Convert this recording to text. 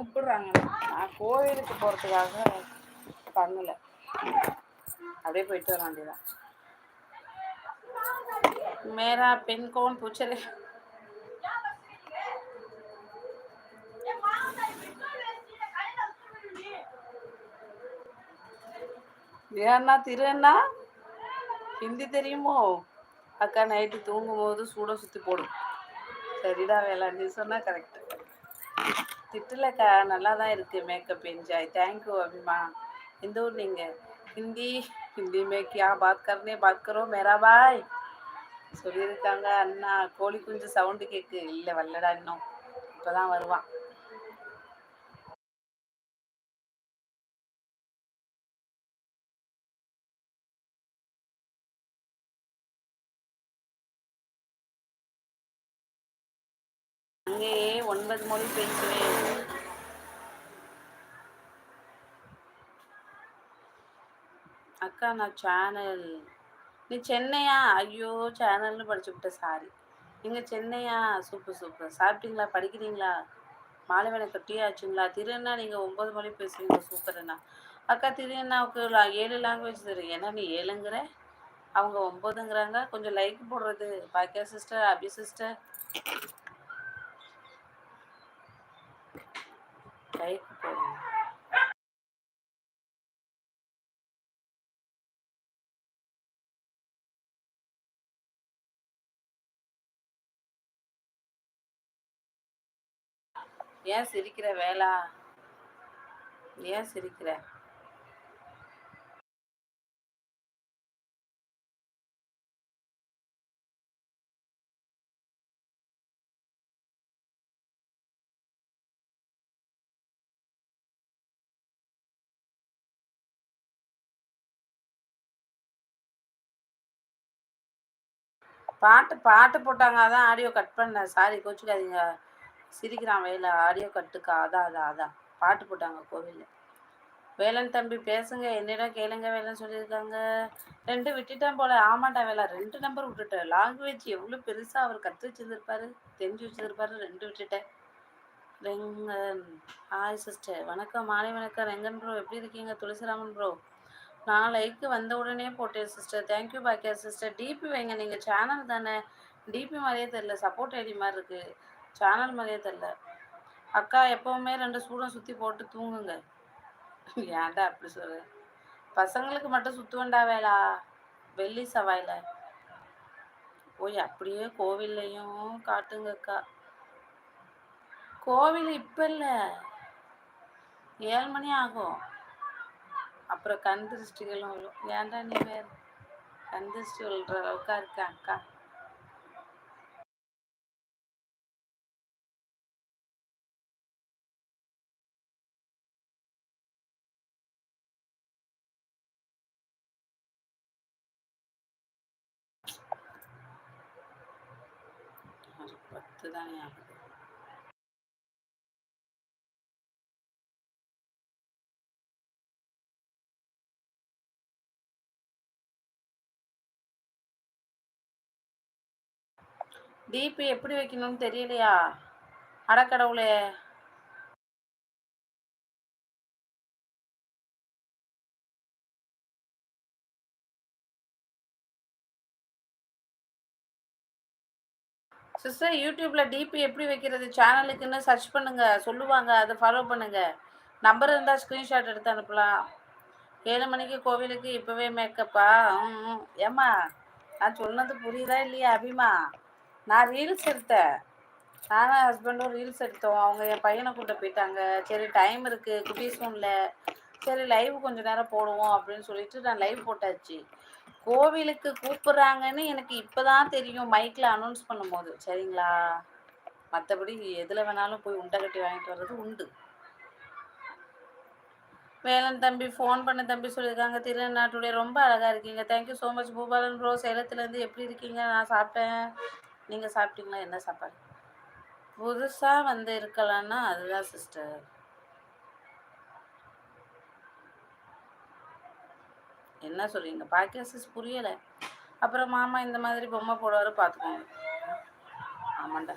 கூப்பிடுறாங்க. நான் கோவிலுக்கு போகிறதுக்காக பண்ணலை. அப்படியே போயிட்டு வர வேண்டியதான் மேரா பெண் கோன் பூச்சரே ஏன்னா திரு ஹிந்தி தெரியுமோ? அக்கா நைட்டு தூங்கும் போது சூட சுற்றி போடும். சரிடா வேலை நீ சொன்னால் கரெக்ட் திட்டுலக்கா நல்லா தான் இருக்கு மேக்கப் என்ஜாய் தேங்க்யூ அபிமா. இந்த ஊர் நீங்க ஹிந்தி ஹிந்தி மே கியா பாத் கர்னே பாத் கரோ மேரா பாய். சொல்லியிருக்காங்க அண்ணா கோழி குஞ்சு சவுண்டு கேட்கு இல்லை வரலடா இன்னும். இப்போதான் வருவான். அங்கேயே ஒன்பது மொழி பேசுவேன் அக்கா நான் சேனல். நீ சென்னையா? ஐயோ சேனல்னு படிச்சுவிட்ட சாரி. நீங்கள் சென்னையா? Super super. சாப்பிட்டீங்களா? படிக்கிறீங்களா? மாலை வேலை டீ ஆச்சுங்களா திருண்ணா நீங்கள் ஒம்பது மொழி பேசுவீங்க சூப்பர் அண்ணா. அக்கா திருண்ணாவுக்கு லா- ஏழு லாங்குவேஜ் தெரியும் ஏன்னா நீ ஏழுங்கிற? அவங்க ஒம்பதுங்கிறாங்க கொஞ்சம் லைக் போடுறது. பாக்கியா சிஸ்டர் அபி சிஸ்டர் லைக் போடுங்க ஏன் சிரிக்கிற வேளா ஏன் சிரிக்கிற? பாட்டு பாட்டு போட்டாங்க. அதான் ஆடியோ கட் பண்ணேன். சாரி கோச்சுக்காதீங்க. சிரிக்கிறான் வேலை. ஆடியோ கட்டுக்கா அதான் அதான் அதான். பாட்டு போட்டாங்க கோவிலில். வேலன் தம்பி பேசுங்க. என்னிடம் கேளுங்க வேலைன்னு சொல்லியிருக்காங்க. ரெண்டு விட்டுட்டேன் போல. ஆமாட்டா வேலை. ரெண்டு நம்பர் விட்டுட்டேன். லாங்குவேஜ் எவ்வளோ பெருசாக அவர் கற்று வச்சிருந்துருப்பாரு. தெரிஞ்சு வச்சிருப்பாரு ரெண்டு விட்டுட்டேன். ரெங்கன். ஹாய் சிஸ்டர் வணக்கம். மாலை வணக்கம். ரெங்கன் ப்ரோ எப்படி இருக்கீங்க? துளசிராமன் ப்ரோ நான் லைக்கு வந்த உடனே போட்டேன் சிஸ்டர் தேங்க்யூ பாக்கியா சிஸ்டர் டிபி வைங்க. நீங்கள் சேனல் தானே. டிபி மாதிரியே தெரில சப்போர்ட் ஐடி மாதிரி இருக்குது சேனல் மாதிரியே தெரில அக்கா எப்போவுமே ரெண்டு சூடம் சுற்றி போட்டு தூங்குங்க. ஏன்டா அப்படி சொல்லு பசங்களுக்கு மட்டும் சுற்றுவேண்டா வேலா? வெள்ளி செவ்வாயில். போய் அப்படியே கோவில்லையும் காட்டுங்கக்கா கோவில் இப்போ இல்லை. ஏழு மணி ஆகும். அப்புறம் கண் திருஷ்டிகளும் வரும். ஏன்டா நீ வேற? கண் திருஷ்டி விழுற அளவுக்கா இருக்கேன் அக்கா? பத்து தானே ஆகுது டிபி எப்படி வைக்கணும்னு தெரியலையா? அடக்கடவுளே சிஸ்டர் யூடியூப்ல டிபி எப்படி வைக்கிறது? சேனலுக்குன்னு சர்ச் பண்ணுங்க. சொல்லுவாங்க. அதை ஃபாலோ பண்ணுங்க. நம்பர் இருந்தால் ஸ்க்ரீன்ஷாட் எடுத்து அனுப்பலாம். ஏழு மணிக்கு கோவிலுக்கு இப்போவே மேக்கப்பா ம். ஏம்மா நான் சொன்னது புரியுதா இல்லையா அபிமா? நான் ரீல்ஸ் எடுத்தேன். நானும் ஹஸ்பண்டும் ரீல்ஸ் எடுத்தோம். அவங்க என் பையனை கூட்ட போயிட்டாங்க. சரி டைம் இருக்குது குட்டி ஃபோனில் சரி லைவ் கொஞ்ச நேரம் போடுவோம் அப்படின்னு சொல்லிட்டு நான் லைவ் போட்டாச்சு. கோவிலுக்கு கூப்பிட்றாங்கன்னு எனக்கு இப்போ தான் தெரியும் மைக்கில் அனௌன்ஸ் பண்ணும்போது. சரிங்களா? மற்றபடி எதில் வேணாலும் போய் உண்டை கட்டி வாங்கிட்டு வர்றது உண்டு. வேலன் தம்பி ஃபோன் பண்ண தம்பி சொல்லியிருக்காங்க. திருநாட்டுடைய ரொம்ப அழகாக இருக்கீங்க. Thank you so much Boopalan bro சேலத்துலேருந்து எப்படி இருக்கீங்க? நான் சாப்பிட்டேன். நீங்கள் சாப்பிட்டீங்களா? என்ன சாப்பாடு? புதுசாக வந்து இருக்கலாம்னா அதுதான் சிஸ்டர் என்ன சொல்றீங்க? பாக்கியாசிஸ் புரியலை. அப்புறம் மாமா இந்த மாதிரி பொம்மை போடுவாரு பார்த்துக்கோங்க. ஆமாண்டா.